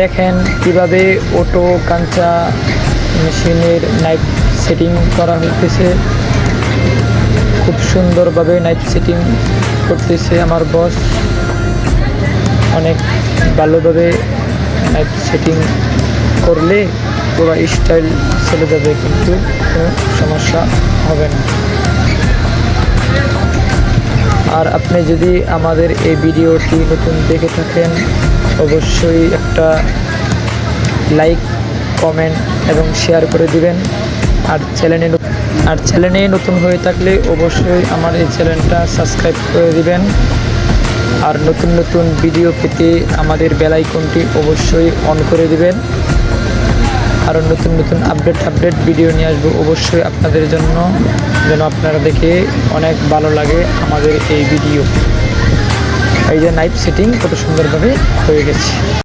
দেখেন কীভাবে অটো কাঞ্চা মেশিনের নাইট সেটিং করা হইতেছে। খুব সুন্দরভাবে নাইট সেটিং করতেছে আমার বস অনেক ভালোভাবে নাইট সেটিং করলে পুরো স্টাইল চলে যাবে, কিন্তু কোনো সমস্যা হবে না। আর আপনি যদি আমাদের এই ভিডিওটি নতুন দেখে থাকেন অবশ্যই একটা লাইক কমেন্ট এবং শেয়ার করে দিবেন। আর চ্যানেলে আর চ্যানেলে নতুন হয়ে থাকলে অবশ্যই আমার এই চ্যানেলটা সাবস্ক্রাইব করে দিবেন। আর নতুন নতুন ভিডিও পেতে আমাদের বেলাইকনটি অবশ্যই অন করে দিবেন। আরও নতুন নতুন আপডেট আপডেট ভিডিও নিয়ে আসব অবশ্যই আপনাদের জন্য, যেন আপনারা দেখে অনেক ভালো লাগে আমাদের এই ভিডিও এই যে নাইট সেটিং কত সুন্দরভাবে হয়ে গেছে।